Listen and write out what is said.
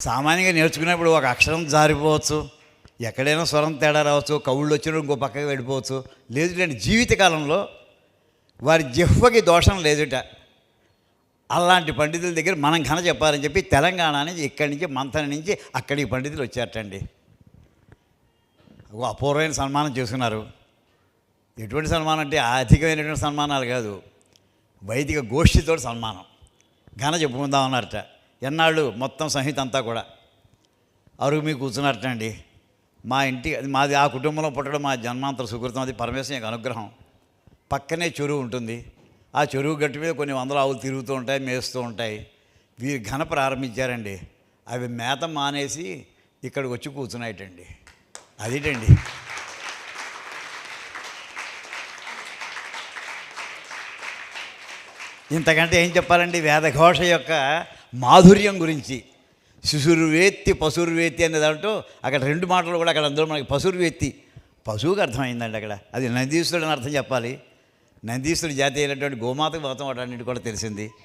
సామాన్యంగా నేర్చుకునేప్పుడు ఒక అక్షరం జారిపోవచ్చు. ఎక్కడైనా స్వరం తేడా రావచ్చు కవుళ్ళు వచ్చినప్పుడు ఇంకో పక్కకి వెళ్ళిపోవచ్చు. లేదు జీవితకాలంలో వారి జిహ్వకి దోషం లేదుట. అలాంటి పండితుల దగ్గర మనం ఘన చెప్పాలని చెప్పి తెలంగాణ నుంచి ఇక్కడి నుంచి మంతన నుంచి అక్కడికి పండితులు వచ్చారటండి. అపూర్వమైన సన్మానం చేసుకున్నారు ఎటువంటి సన్మానం అంటే ఆర్థికమైనటువంటి సన్మానాలు కాదు. వైదిక గోష్ఠితో సన్మానం. ఘన చెప్పుకుందాం అన్నారట. ఎన్నాళ్ళు మొత్తం సంహిత అంతా కూడా. అరుగు మీ కూర్చున్నట్టండి. మా ఇంటి అది మాది ఆ కుటుంబంలో పుట్టడం మా జన్మాంతర సుకృతం అది పరమేశ్వరం యొక్క అనుగ్రహం. పక్కనే చెరువు ఉంటుంది. ఆ చెరువు గట్టి మీద కొన్ని వందల ఆవులు తిరుగుతూ ఉంటాయి మేస్తూ ఉంటాయి. వీరు ఘన ప్రారంభించారండి. అవి మేత మానేసి ఇక్కడికి వచ్చి కూర్చున్నాయిటండి. అదేటండి? ఇంతకంటే ఏం చెప్పాలండి? వేదఘోష యొక్క మాధుర్యం గురించి. శిశుర్వేత్తి పశుర్వేత్తి అనే దాంట్లో అక్కడ రెండు మాటలు కూడా అక్కడ అందులో మనకి పశుర్వేత్తి. పశువుకి అర్థమైందండి అక్కడ. అది నందీశ్వరుడు అని అర్థం చెప్పాలి. నందీశ్వరుడు జాతి అయినటువంటి గోమాతకు మొత్తం వాటన్నిటి కూడా తెలిసింది.